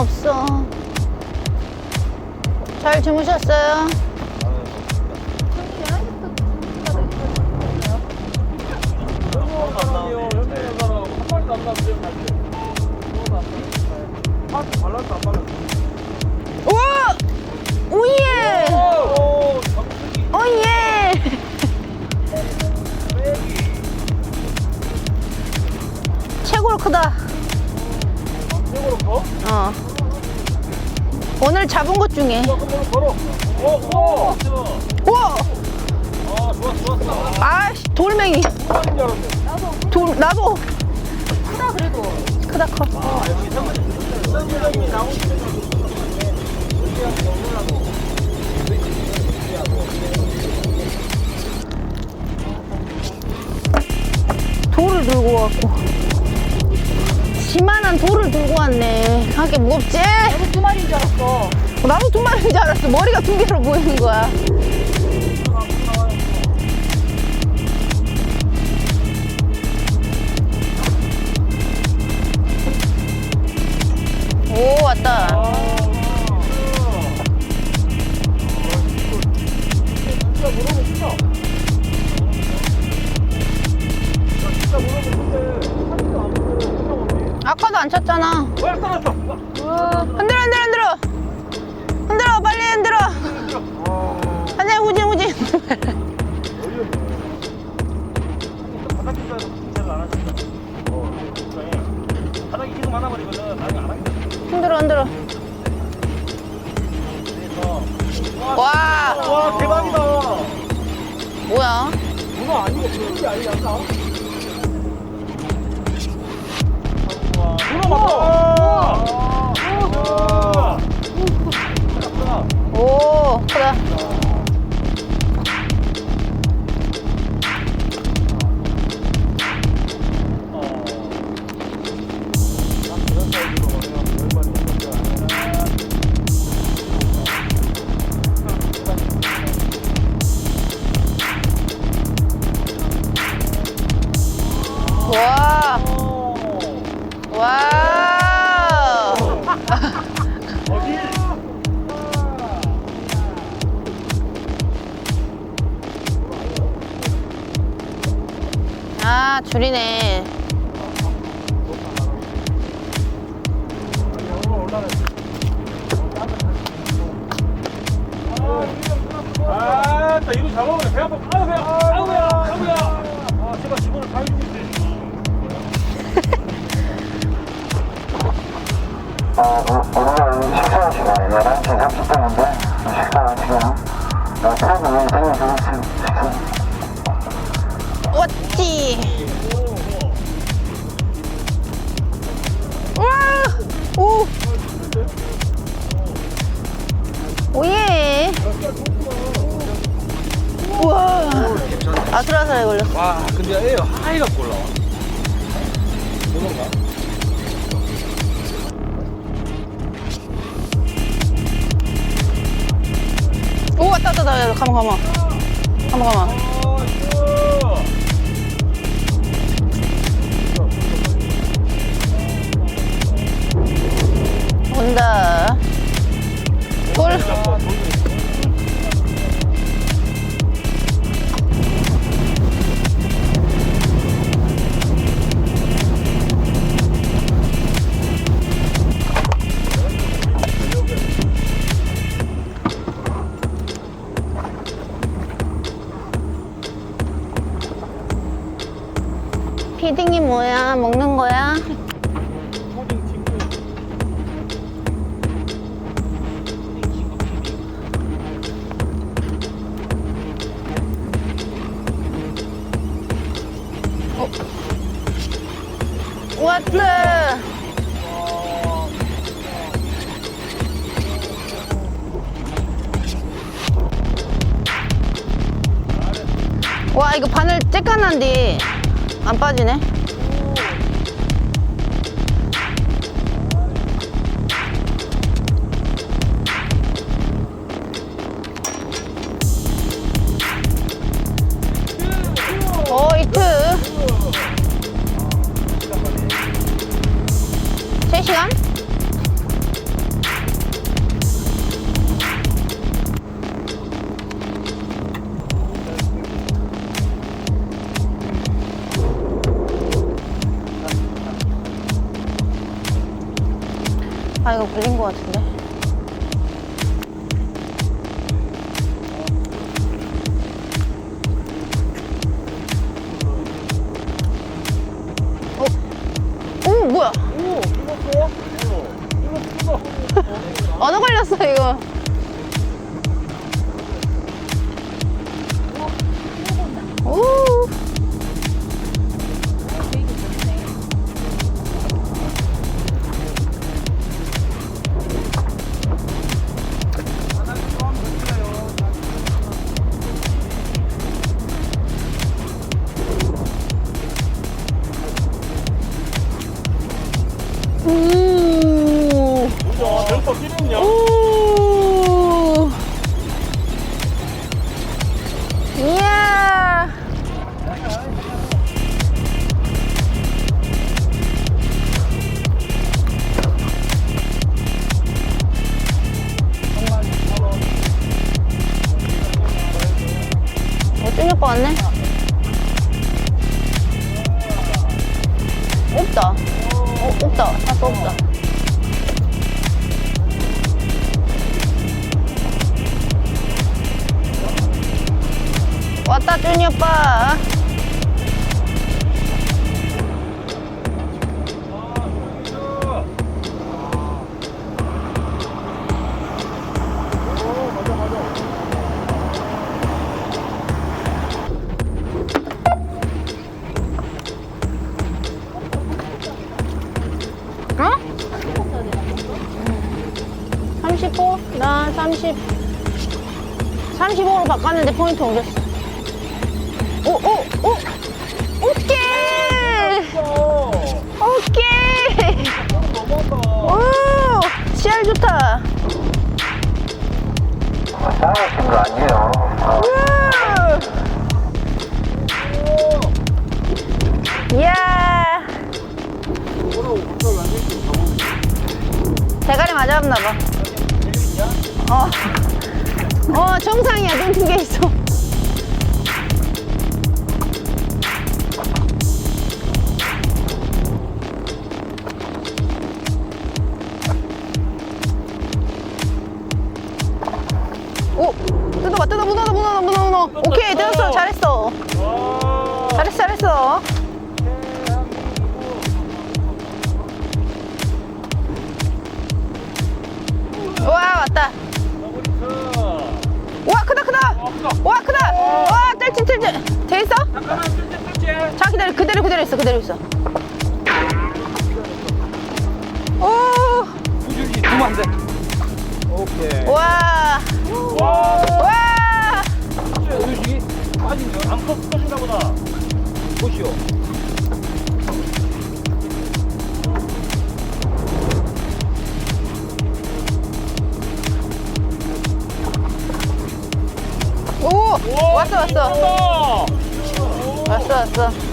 없어. 잘 주무셨어요? 오! 오예! 오예! 최고로 크다. 어. 오늘 잡은 것 중에. 우와! 아씨, 돌멩이. 돌, 나도. 크다, 그래도. 크다, 커. 돌을 들고 왔고. 지만한 돌을 들고 왔네. 하게 무겁지? 나도 두 마리인 줄 알았어. 나도 두 마리인 줄 알았어. 머리가 두 개로 보이는 거야. 오, 왔다. 아까도 안 쳤잖아. 흔들어, 흔들어, 흔들어. 흔들어, 빨리 흔들어. 한장 후진, 후진. 흔들어, 흔들어. 와, 와, 대박이다. 뭐야? 문어 아니고 큰게 아니야, 나. 오, 크다. 아, 줄이네. 아, 나 이거 잡아보네. 배 아파. 아우, 배야. 아우, 배야. 아우, 배야. 아, 제발 직원을 다 해주고 있어. 어, 오늘 식사 시간 11시 30분인데 식사는 지금 어, 프로그램이 되면서 지금 식사 왔지. 아슬아슬하게 걸렸어. 와, 근데 얘 하이가 올라와. 문어가? 오, 왔다, 왔다, 왔다. 가만, 가만. 가만, 가만. 온다. 돌. 피딩이 뭐야? 먹는 거야? 왔다. 와 이거 바늘 쬐깐한데 안 빠지네. 아 이거 물린 것 같은데. 어? 오 뭐야? 오, 이거 어? 걸렸어 이거. 오. 오. 없다. 어, 없다. 다또 없다. 왔다, 쭈니 오빠. 바꿨는데 포인트 옮겼어. 오, 오, 오! 오케이! 오케이! 오! 씨알 좋다. 싸우신 거 아니에요. 이야! 대가리 맞았나봐. 어. 어, 정상이야. 눈 두 개 있어. 오! 뜯어봐, 뜯어, 문어, 문어, 문어, 문어. 오케이, 뜯었어. 잘했어. 와, 잘했어, 잘했어. 와, 왔다. 그대로, 그대로 있어, 그대로 있어. 오, 우주기 두만 돼. 오케이. 와, 와, 와. 우주기 빠진 거, 안 커, 커진가 보다. 보시오. 오, 왔어, 왔어. 왔어. 왔어,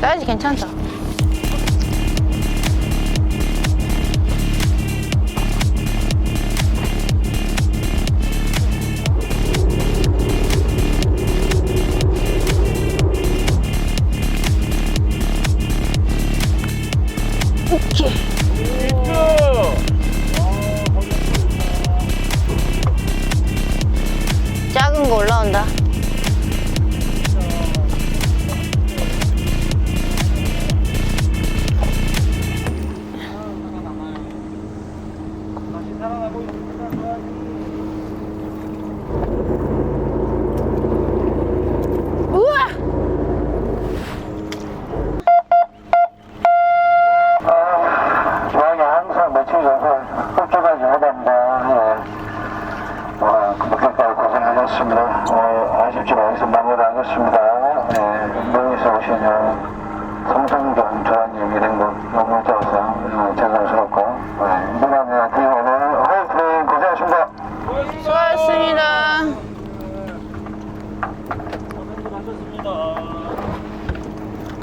사이즈 괜찮다. 작은 거 올라온다. 형, 성성경, 저한